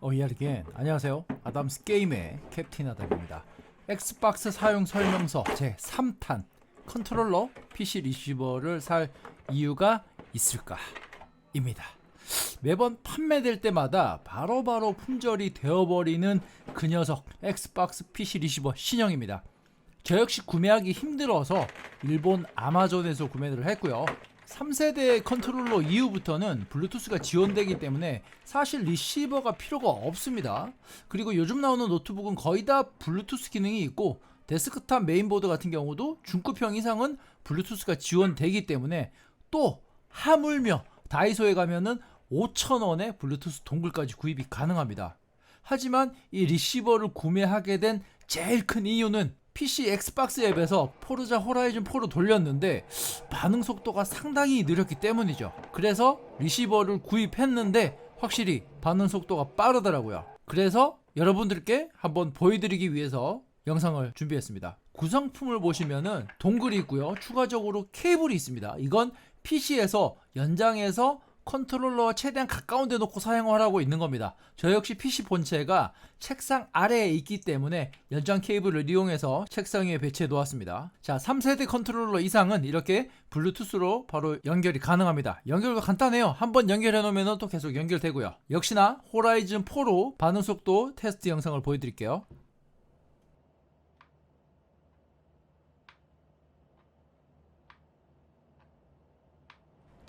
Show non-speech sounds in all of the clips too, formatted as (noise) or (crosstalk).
어이야리겐. 안녕하세요. 아담스 게임의 캡틴 아담입니다. 엑스박스 사용 설명서 제 3탄 컨트롤러 PC 리시버를 살 이유가 있을까? 입니다. 매번 판매될 때마다 바로바로 품절이 되어버리는 그 녀석 엑스박스 PC 리시버 신형입니다. 저 역시 구매하기 힘들어서 일본 아마존에서 구매를 했고요 3세대 컨트롤러 이후부터는 블루투스가 지원되기 때문에 사실 리시버가 필요가 없습니다. 그리고 요즘 나오는 노트북은 거의 다 블루투스 기능이 있고 데스크탑 메인보드 같은 경우도 중급형 이상은 블루투스가 지원되기 때문에 또 하물며 다이소에 가면은 5,000원에 블루투스 동글까지 구입이 가능합니다. 하지만 이 리시버를 구매하게 된 제일 큰 이유는 PC 엑스박스 앱에서 포르자 호라이즌 4로 돌렸는데 반응 속도가 상당히 느렸기 때문이죠. 그래서 리시버를 구입했는데 확실히 반응 속도가 빠르더라고요. 그래서 여러분들께 한번 보여드리기 위해서 영상을 준비했습니다. 구성품을 보시면은 동글이 있고요. 추가적으로 케이블이 있습니다. 이건 PC에서 연장해서 컨트롤러와 최대한 가까운 데 놓고 사용을 하고 있는 겁니다. 저 역시 PC 본체가 책상 아래에 있기 때문에 연장 케이블을 이용해서 책상 위에 배치해 놓았습니다. 자, 3세대 컨트롤러 이상은 이렇게 블루투스로 바로 연결이 가능합니다. 연결도 간단해요. 한번 연결해 놓으면 또 계속 연결되고요. 역시나 호라이즌 4로 반응 속도 테스트 영상을 보여드릴게요.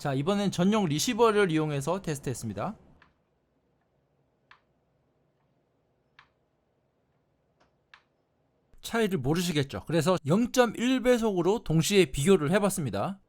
자, 이번엔 전용 리시버를 이용해서 테스트했습니다. 차이를 모르시겠죠. 그래서 0.1배속으로 동시에 비교를 해봤습니다.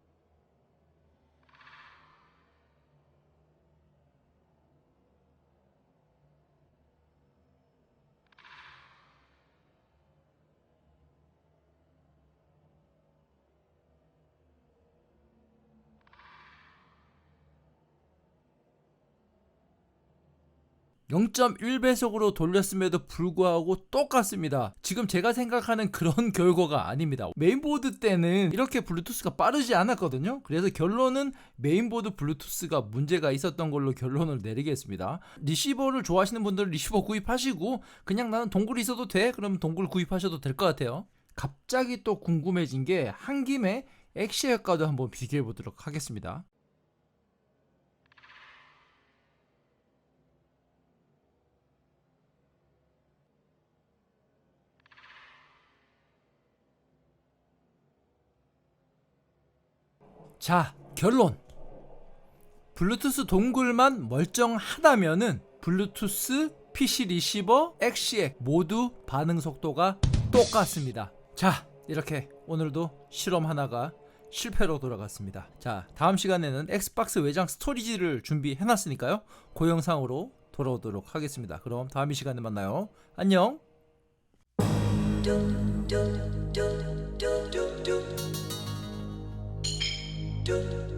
(0.1배속으로) 돌렸음에도 불구하고 똑같습니다. 지금 제가 생각하는 그런 (laughs) 결과가 아닙니다. 메인보드 때는 이렇게 블루투스가 빠르지 않았거든요. 그래서 결론은 메인보드 블루투스가 문제가 있었던 걸로 결론을 내리겠습니다. 리시버를 좋아하시는 분들은 리시버 구입하시고 그냥 나는 동굴이 있어도 돼? 그럼 동굴 구입하셔도 될 것 같아요. 갑자기 또 궁금해진 게 한 김에 엑시엘과도 한번 비교해 보도록 하겠습니다 자, 결론. 블루투스 동굴만 멀쩡하다면은 블루투스 PC 리시버 엑시엑 모두 반응 속도가 똑같습니다. 자, 이렇게 오늘도 실험 하나가 실패로 돌아갔습니다. 자, 다음 시간에는 엑스박스 외장 스토리지를 준비해 놨으니까요. 그 영상으로 돌아오도록 하겠습니다. 그럼 다음 이 시간에 만나요. 안녕. do.